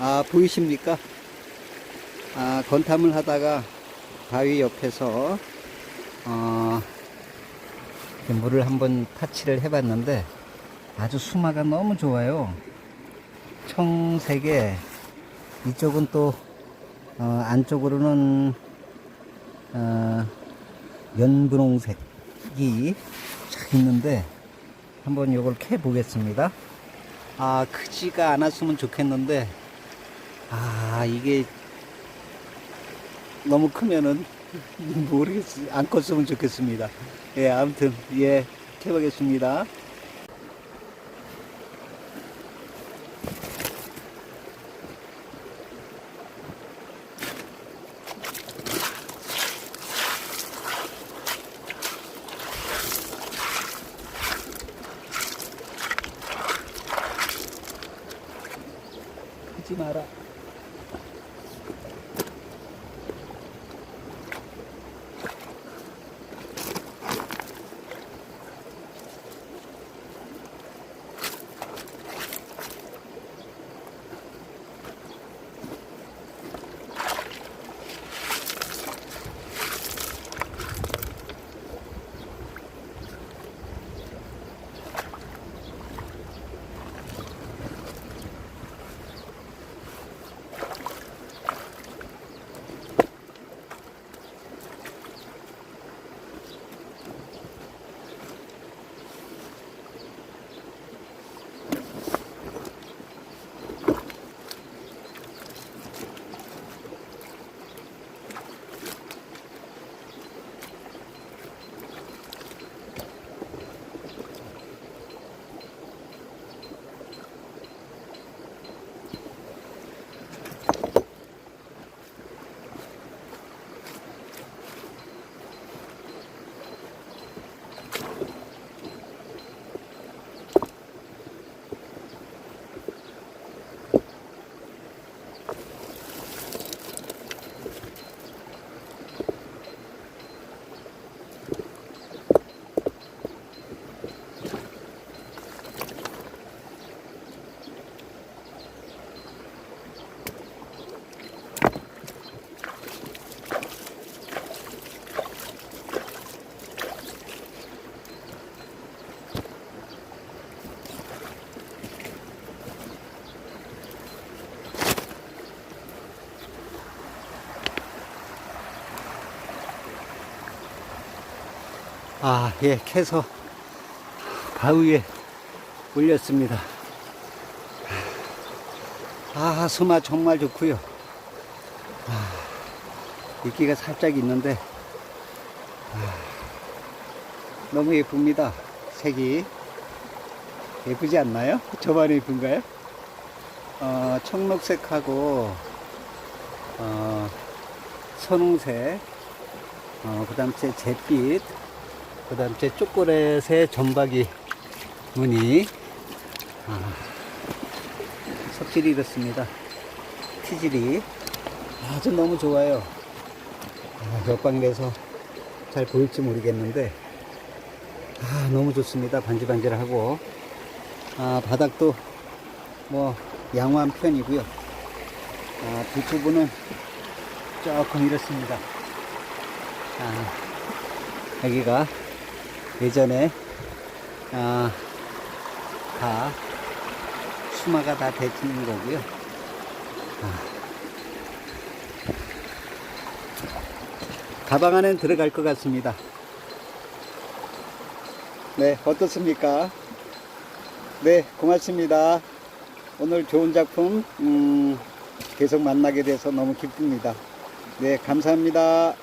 아, 보이십니까? 아, 건탐을 하다가 바위 옆에서, 어, 물을 한번 타치를 해봤는데 아주 수마가 너무 좋아요. 청색에 이쪽은 또, 어, 안쪽으로는, 어, 연분홍색이 쫙 있는데 한번 이걸 캐 보겠습니다. 아, 크지가 않았으면 좋겠는데, 아, 이게 너무 크면은 모르겠어요. 안 컸으면 좋겠습니다. 예, 아무튼, 예, 캐보겠습니다. 하지 마라. 아, 예, 캐서 바위에 올렸습니다. 아, 수마 정말 좋고요. 아, 이끼가 살짝 있는데 아, 너무 예쁩니다. 색이 예쁘지 않나요? 저만 예쁜가요? 어, 청록색하고 어, 선홍색, 어, 그 다음 제 잿빛, 그 다음 제 초콜릿의 점박이 무늬 아, 섭질이 이렇습니다. 티질이 아주 너무 좋아요. 아, 옆방에서 잘 보일지 모르겠는데 아, 너무 좋습니다. 반질반질하고. 아, 바닥도 뭐 양호한 편이고요. 아, 뒷부분은 조금 이렇습니다. 아, 여기가 예전에 아, 다 수마가 다 데치는 거고요. 아. 가방 안에 들어갈 것 같습니다. 네, 어떻습니까? 네, 고맙습니다. 오늘 좋은 작품 음, 계속 만나게 돼서 너무 기쁩니다. 네, 감사합니다.